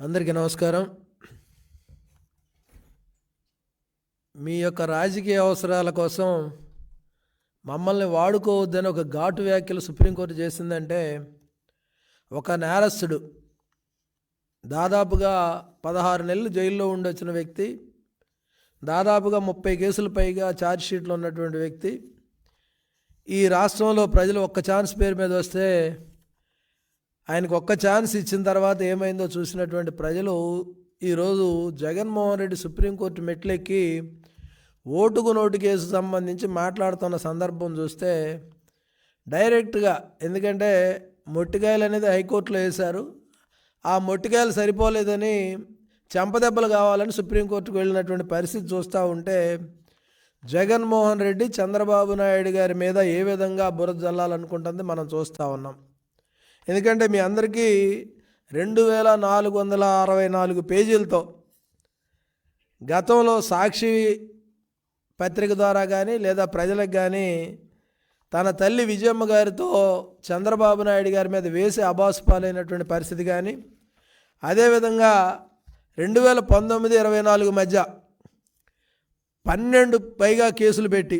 అందరికీ నమస్కారం. మీ యొక్క రాజకీయ అవసరాల కోసం మమ్మల్ని వాడుకోవద్దని ఒక ఘాటు వ్యాఖ్యలు సుప్రీంకోర్టు చేసిందంటే ఒక నేరస్తుడు దాదాపుగా పదహారు నెలలు జైల్లో ఉండొచ్చిన వ్యక్తి దాదాపుగా ముప్పై కేసులు పైగా ఛార్జ్షీట్లో ఉన్నటువంటి వ్యక్తి. ఈ రాష్ట్రంలో ప్రజలు ఒక్క ఛాన్స్ పేరు మీద వస్తే ఆయనకు ఒక్క ఛాన్స్ ఇచ్చిన తర్వాత ఏమైందో చూసినటువంటి ప్రజలు ఈరోజు జగన్మోహన్ రెడ్డి సుప్రీంకోర్టు మెట్లెక్కి ఓటుకు నోటు కేసు సంబంధించి మాట్లాడుతున్న సందర్భం చూస్తే డైరెక్ట్గా ఎందుకంటే మొట్టికాయలు అనేది హైకోర్టులో వేశారు. ఆ మొట్టికాయలు సరిపోలేదని చెంపదెబ్బలు కావాలని సుప్రీంకోర్టుకు వెళ్ళినటువంటి పరిస్థితి చూస్తూ ఉంటే జగన్మోహన్ రెడ్డి చంద్రబాబు నాయుడు గారి మీద ఏ విధంగా బురద జల్లాలనుకుంటుంది మనం చూస్తూ ఉన్నాం. ఎందుకంటే మీ అందరికీ రెండు వేల నాలుగు వందల అరవై నాలుగు పేజీలతో గతంలో సాక్షి పత్రిక ద్వారా కానీ లేదా ప్రజలకు కానీ తన తల్లి విజయమ్మ గారితో చంద్రబాబు నాయుడు గారి మీద వేసి అబాసు పాలైనటువంటి పరిస్థితి కానీ అదేవిధంగా రెండు వేల పంతొమ్మిది ఇరవై నాలుగు మధ్య పన్నెండు పైగా కేసులు పెట్టి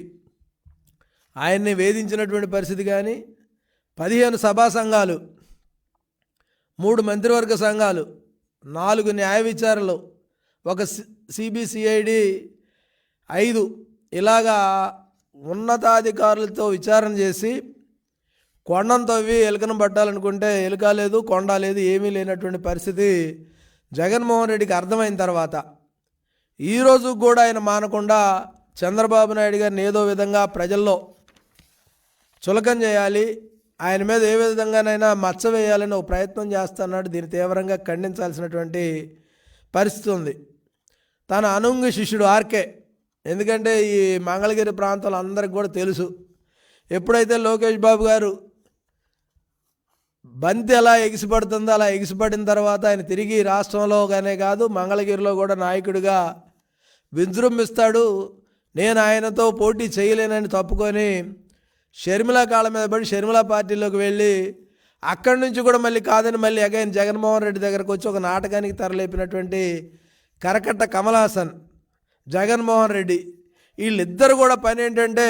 ఆయన్ని వేధించినటువంటి పరిస్థితి కానీ పదిహేను సభా సంఘాలు మూడు మంత్రివర్గ సంఘాలు నాలుగు న్యాయ విచారాలు ఒక సిబిసిఐడి ఐదు ఇలాగా ఉన్నతాధికారులతో విచారణ చేసి కొండను తవ్వి ఎలుకను పట్టాలనుకుంటే ఎలుక లేదు కొండ లేదు ఏమీ లేనటువంటి పరిస్థితి జగన్మోహన్ రెడ్డికి అర్థమైన తర్వాత. ఈరోజు కూడా ఆయన మానకుండా చంద్రబాబు నాయుడు గారిని ఏదో విధంగా ప్రజల్లో చులకం చేయాలి ఆయన మీద ఏ విధంగానైనా మచ్చ వేయాలని ఒక ప్రయత్నం చేస్తున్నాడు. దీన్ని తీవ్రంగా ఖండించాల్సినటువంటి పరిస్థితి ఉంది. తన అనుంగ శిష్యుడు ఆర్కే. ఎందుకంటే ఈ మంగళగిరి ప్రాంతంలో అందరికి కూడా తెలుసు. ఎప్పుడైతే లోకేష్ బాబు గారు బంతి ఎలా ఎగిసిపడుతుందో అలా ఎగిసిపడిన తర్వాత ఆయన తిరిగి రాష్ట్రంలోగానే కాదు మంగళగిరిలో కూడా నాయకుడిగా విజృంభిస్తాడు. నేను ఆయనతో పోటీ చేయలేనని తప్పుకొని షర్మిల కాళ్ళ మీద పడి షర్మిల పార్టీలోకి వెళ్ళి అక్కడి నుంచి కూడా మళ్ళీ కాదని మళ్ళీ అగైన్ జగన్మోహన్ రెడ్డి దగ్గరకు వచ్చి ఒక నాటకానికి తరలేపినటువంటి కరకట్ట కమల్ హాసన్ జగన్మోహన్ రెడ్డి. వీళ్ళిద్దరు కూడా పని ఏంటంటే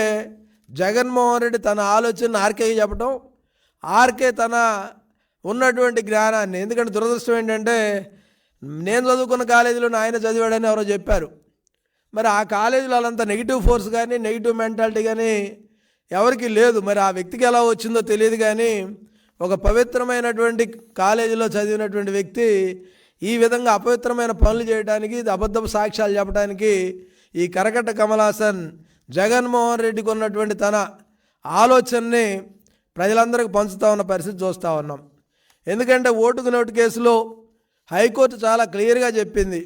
జగన్మోహన్ రెడ్డి తన ఆలోచన ఆర్కేకి చెప్పడం ఆర్కే తన ఉన్నటువంటి జ్ఞానాన్ని. ఎందుకంటే దురదృష్టం ఏంటంటే నేను చదువుకున్న కాలేజీలో ఆయన చదివాడని ఎవరో చెప్పారు. మరి ఆ కాలేజీలో వాళ్ళంతా నెగిటివ్ ఫోర్స్ కానీ నెగిటివ్ మెంటాలిటీ కానీ ఎవరికి లేదు. మరి ఆ వ్యక్తికి ఎలా వచ్చిందో తెలియదు కానీ ఒక పవిత్రమైనటువంటి కాలేజీలో చదివినటువంటి వ్యక్తి ఈ విధంగా అపవిత్రమైన పనులు చేయడానికి ఇది అబద్ధపు సాక్ష్యాలు చెప్పడానికి ఈ కరకట్ట కమలాసన్ జగన్మోహన్ రెడ్డికి ఉన్నటువంటి తన ఆలోచనని ప్రజలందరికీ పంచుతూ ఉన్న పరిస్థితి చూస్తూ ఉన్నాం. ఎందుకంటే ఓటుకు నోటు కేసులో హైకోర్టు చాలా క్లియర్గా చెప్పింది.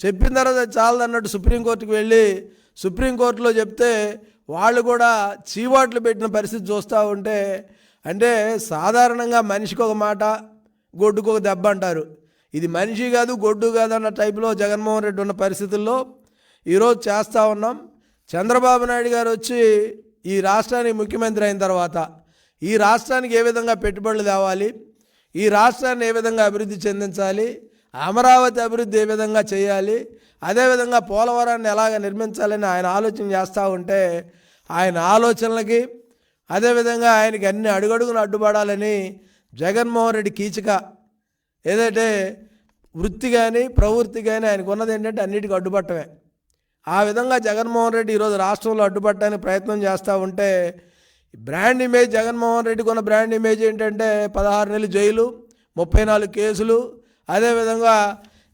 చెప్పిన తర్వాత చాలదన్నట్టు సుప్రీంకోర్టుకు వెళ్ళి సుప్రీంకోర్టులో చెప్తే వాళ్ళు కూడా చీవాట్లు పెట్టిన పరిస్థితి చూస్తూ ఉంటే అంటే సాధారణంగా మనిషికి ఒక మాట గొడ్డుకు ఒక దెబ్బ అంటారు. ఇది మనిషి కాదు గొడ్డు కాదు అన్న టైపులో జగన్మోహన్ రెడ్డి ఉన్న పరిస్థితుల్లో ఈరోజు చేస్తూ ఉన్నాం. చంద్రబాబు నాయుడు గారు వచ్చి ఈ రాష్ట్రానికి ముఖ్యమంత్రి అయిన తర్వాత ఈ రాష్ట్రానికి ఏ విధంగా పెట్టుబడులు తేవాలి ఈ రాష్ట్రాన్ని ఏ విధంగా అభివృద్ధి చెందించాలి అమరావతి అభివృద్ధి ఏ విధంగా చేయాలి? అదేవిధంగా పోలవరాన్ని ఎలాగ నిర్మించాలని ఆయన ఆలోచన చేస్తూ ఉంటే ఆయన ఆలోచనలకి అదేవిధంగా ఆయనకి అన్ని అడుగడుగున అడ్డుపడాలని జగన్మోహన్ రెడ్డి కీచక. ఏదంటే వృత్తి కానీ ప్రవృత్తి కానీ ఆయనకు ఉన్నది ఏంటంటే అన్నిటికీ అడ్డుపట్టమే ఆ విధంగా జగన్మోహన్ రెడ్డి ఈరోజు రాష్ట్రంలో అడ్డుపట్టడానికి ప్రయత్నం చేస్తూ ఉంటే బ్రాండ్ ఇమేజ్ జగన్మోహన్ రెడ్డికి ఉన్న బ్రాండ్ ఇమేజ్ ఏంటంటే పదహారు నెలలు జైలు ముప్పై నాలుగు కేసులు అదేవిధంగా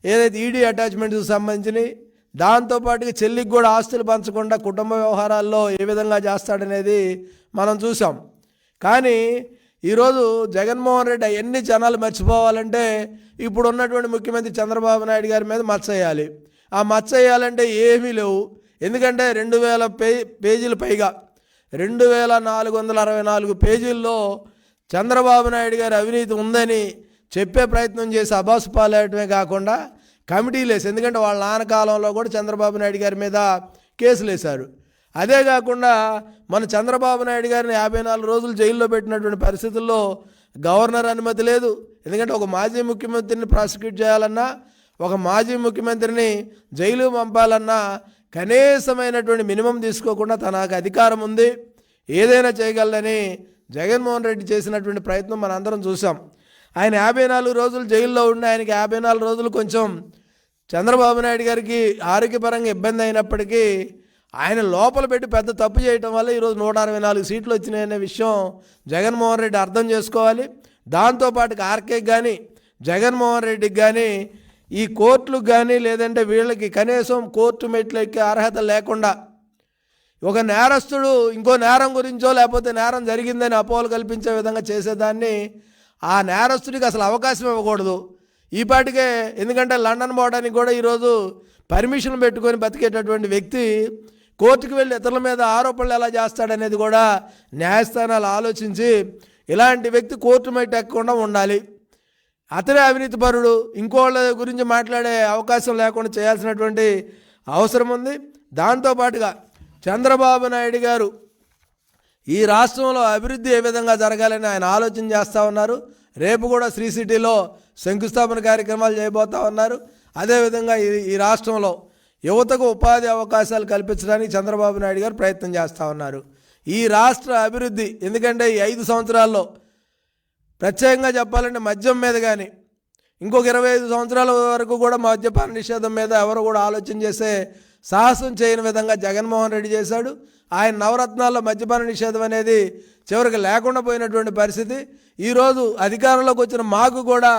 ఏదైతే ఈడీ అటాచ్మెంట్కి సంబంధించినవి దాంతోపాటుగా చెల్లికి కూడా ఆస్తులు పంచకుండా కుటుంబ వ్యవహారాల్లో ఏ విధంగా చేస్తాడనేది మనం చూసాం కానీ ఈరోజు జగన్మోహన్ రెడ్డి అవన్నీ జనాలు మర్చిపోవాలంటే ఇప్పుడు ఉన్నటువంటి ముఖ్యమంత్రి చంద్రబాబు నాయుడు గారి మీద మచ్చేయాలి ఆ మచ్చేయాలంటే ఏమీ లేవు. ఎందుకంటే రెండు వేల పే పేజీలు పైగా రెండు వేల నాలుగు వందల అరవై నాలుగు పేజీల్లో చంద్రబాబు నాయుడు గారి అవినీతి ఉందని చెప్పే ప్రయత్నం చేసి అబాసు పాలేయటమే కాకుండా కమిటీలు వేసి ఎందుకంటే వాళ్ళ నాన్న కాలంలో కూడా చంద్రబాబు నాయుడు గారి మీద కేసులు వేశారు. అదే కాకుండా మన చంద్రబాబు నాయుడు గారిని యాభై నాలుగు రోజులు జైల్లో పెట్టినటువంటి పరిస్థితుల్లో గవర్నర్ అనుమతి లేదు. ఎందుకంటే ఒక మాజీ ముఖ్యమంత్రిని ప్రాసిక్యూట్ చేయాలన్నా ఒక మాజీ ముఖ్యమంత్రిని జైలు పంపాలన్నా కనీసమైనటువంటి మినిమం తీసుకోకుండా తనకు అధికారం ఉంది. ఏదైనా చేయగలదని జగన్మోహన్ రెడ్డి చేసినటువంటి ప్రయత్నం మనందరం చూసాం ఆయన యాభై నాలుగు రోజులు జైల్లో ఉండి ఆయనకి యాభై నాలుగు రోజులు కొంచెం చంద్రబాబు నాయుడు గారికి ఆరోగ్యపరంగా ఇబ్బంది అయినప్పటికీ ఆయన లోపల పెట్టి పెద్ద తప్పు చేయటం వల్ల ఈరోజు నూట అరవై నాలుగు సీట్లు వచ్చినాయనే విషయం జగన్మోహన్ రెడ్డి అర్థం చేసుకోవాలి. దాంతోపాటు ఆర్కేకి కానీ జగన్మోహన్ రెడ్డికి కానీ ఈ కోర్టులకు కానీ లేదంటే వీళ్ళకి కనీసం కోర్టు మెట్లు ఎక్కే అర్హత లేకుండా ఒక నేరస్తుడు ఇంకో నేరం గురించో లేకపోతే నేరం జరిగిందని అపోహలు కల్పించే విధంగా చేసేదాన్ని ఆ నేరస్తుడికి అసలు అవకాశం ఇవ్వకూడదు. ఈపాటికే ఎందుకంటే లండన్ పోవడానికి కూడా ఈరోజు పర్మిషన్ పెట్టుకొని బతికేటటువంటి వ్యక్తి కోర్టుకు వెళ్ళి ఇతరుల మీద ఆరోపణలు ఎలా చేస్తాడనేది కూడా న్యాయస్థానాలు ఆలోచించి ఇలాంటి వ్యక్తి కోర్టు మెట్టు ఎక్కకుండా ఉండాలి. అతనే అవినీతిపరుడు ఇంకోళ్ళ గురించి మాట్లాడే అవకాశం లేకుండా చేయాల్సినటువంటి అవసరం ఉంది. దాంతోపాటుగా చంద్రబాబు నాయుడు గారు ఈ రాష్ట్రంలో అభివృద్ధి ఏ విధంగా జరగాలని ఆయన ఆలోచన చేస్తూ ఉన్నారు. రేపు కూడా శ్రీ సిటీలో శంకుస్థాపన కార్యక్రమాలు చేయబోతా ఉన్నారు. అదేవిధంగా ఈ ఈ రాష్ట్రంలో యువతకు ఉపాధి అవకాశాలు కల్పించడానికి చంద్రబాబు నాయుడు గారు ప్రయత్నం చేస్తూ ఉన్నారు. ఈ రాష్ట్ర అభివృద్ధి ఎందుకంటే ఈ ఐదు సంవత్సరాల్లో ప్రత్యేకంగా చెప్పాలంటే మద్యం మీద కానీ ఇంకొక ఇరవై ఐదు సంవత్సరాల వరకు కూడా మద్యపాన నిషేధం మీద ఎవరు కూడా ఆలోచన చేసే సాహసం చేయని విధంగా జగన్మోహన్ రెడ్డి చేశాడు. ఆయన నవరత్నాల్లో మద్యపాన నిషేధం అనేది చివరికి లేకుండా పోయినటువంటి పరిస్థితి. ఈరోజు అధికారంలోకి వచ్చిన మాకు కూడా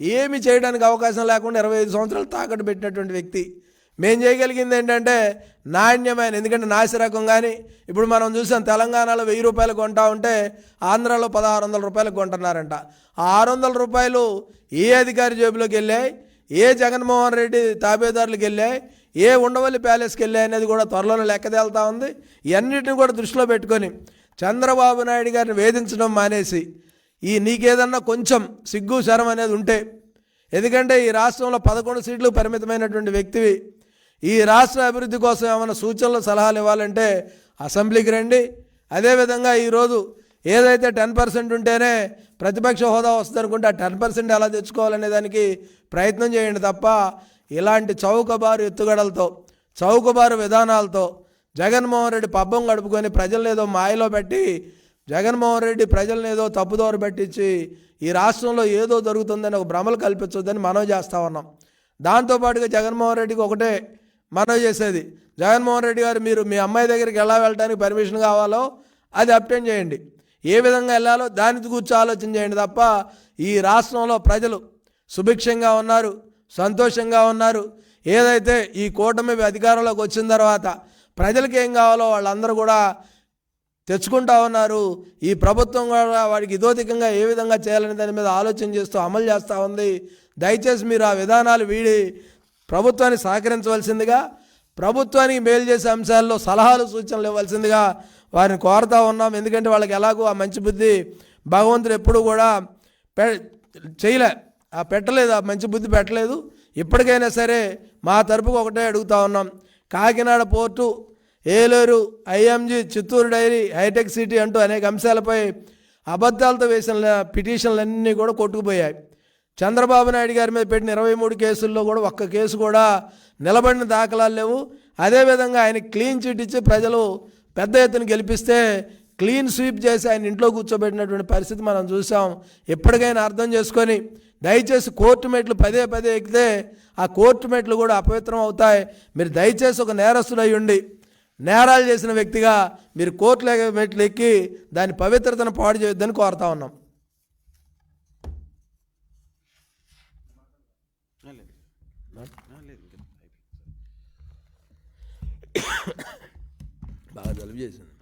ఏమి చేయడానికి అవకాశం లేకుండా ఇరవై ఐదు సంవత్సరాలు తాకట్టు పెట్టినటువంటి వ్యక్తి. మేం చేయగలిగింది ఏంటంటే నాణ్యమైన ఎందుకంటే నాసిరకం కానీ ఇప్పుడు మనం చూసాం తెలంగాణలో వెయ్యి రూపాయలు కొంటా ఉంటే ఆంధ్రాలో పదహారు వందల రూపాయలకు కొంటున్నారంట. ఆరు వందల రూపాయలు ఏ అధికారి జేబులోకి వెళ్ళాయి? ఏ జగన్మోహన్ రెడ్డి తాబేదారులకు వెళ్ళాయి? ఏ ఉండవల్లి ప్యాలెస్కి వెళ్ళే అనేది కూడా త్వరలోనే లెక్కదేళ్తా ఉంది. ఇవన్నిటిని కూడా దృష్టిలో పెట్టుకొని చంద్రబాబు నాయుడు గారిని వేధించడం మానేసి ఈ నీకేదన్నా కొంచెం సిగ్గు శరం అనేది ఉంటే ఎందుకంటే ఈ రాష్ట్రంలో పదకొండు సీట్లు పరిమితమైనటువంటి వ్యక్తివి. ఈ రాష్ట్ర అభివృద్ధి కోసం ఏమైనా సూచనలు సలహాలు ఇవ్వాలంటే అసెంబ్లీకి రండి. అదేవిధంగా ఈరోజు ఏదైతే టెన్ పర్సెంట్ ఉంటేనే ప్రతిపక్ష హోదా వస్తుంది అనుకుంటే ఆ టెన్ పర్సెంట్ ఎలా తెచ్చుకోవాలనే దానికి ప్రయత్నం చేయండి తప్ప ఇలాంటి చౌకబారు ఎత్తుగడలతో చౌకబారు విధానాలతో జగన్మోహన్ రెడ్డి పబ్బం గడుపుకొని ప్రజలను ఏదో మాయలో పెట్టి జగన్మోహన్ రెడ్డి ప్రజలను ఏదో తప్పుదోవ పెట్టించి ఈ రాష్ట్రంలో ఏదో జరుగుతుందని ఒక భ్రమలు కల్పించొద్దని మనవి చేస్తూ ఉన్నాం. దాంతోపాటుగా జగన్మోహన్ రెడ్డికి ఒకటే మనవి చేసేది జగన్మోహన్ రెడ్డి గారు మీరు మీ అమ్మాయి దగ్గరికి ఎలా వెళ్ళడానికి పర్మిషన్ కావాలో అది అప్టెండ్ చేయండి. ఏ విధంగా వెళ్ళాలో దాని గురించి ఆలోచన చేయండి తప్ప ఈ రాష్ట్రంలో ప్రజలు సుభిక్షంగా ఉన్నారు సంతోషంగా ఉన్నారు. ఏదైతే ఈ కూటమి అధికారంలోకి వచ్చిన తర్వాత ప్రజలకు ఏం కావాలో వాళ్ళందరూ కూడా తెచ్చుకుంటా ఉన్నారు. ఈ ప్రభుత్వం కూడా వాడికి ఇదోధికంగా ఏ విధంగా చేయాలనే దాని మీద ఆలోచన చేస్తూ అమలు చేస్తూ ఉంది. దయచేసి మీరు ఆ విధానాలు వీడి ప్రభుత్వాన్ని సహకరించవలసిందిగా ప్రభుత్వానికి మేలు చేసే అంశాల్లో సలహాలు సూచనలు ఇవ్వాల్సిందిగా వారిని కోరుతా ఉన్నాం. ఎందుకంటే వాళ్ళకి ఎలాగో ఆ మంచి బుద్ధి భగవంతుడు ఎప్పుడు కూడా చేయలే. ఆ పెట్టలేదు ఆ మంచి బుద్ధి పెట్టలేదు. ఇప్పటికైనా సరే మా తరపుకు ఒకటే అడుగుతా ఉన్నాం. Kakinada port Eluru IMG Chittoor dairy hitech city అంటూ అనేక అంశాలపై అబద్ధాలతో వేసిన పిటిషన్లన్నీ కూడా కొట్టుకుపోయాయి. చంద్రబాబు నాయుడు గారి మీద పెట్టిన ఇరవై మూడు కేసుల్లో కూడా ఒక్క కేసు కూడా నిలబడిన దాఖలాలు లేవు. అదేవిధంగా ఆయన క్లీన్ చిట్ ఇచ్చి ప్రజలు పెద్ద ఎత్తున గెలిపిస్తే క్లీన్ స్వీప్ చేసి ఆయన ఇంట్లో కూర్చోబెట్టినటువంటి పరిస్థితి మనం చూసాం. ఎప్పటికైనా అర్థం చేసుకొని దయచేసి కోర్టు మెట్లు పదే పదే ఎక్కితే ఆ కోర్టు మెట్లు కూడా అపవిత్రం అవుతాయి. మీరు దయచేసి ఒక నేరస్తుడై ఉండి నేరాలు చేసిన వ్యక్తిగా మీరు కోర్టు మెట్లు ఎక్కి దాని పవిత్రతను పాడు చేయొద్దని కోరుతా ఉన్నాం. బాగా జలుబు చేసింది.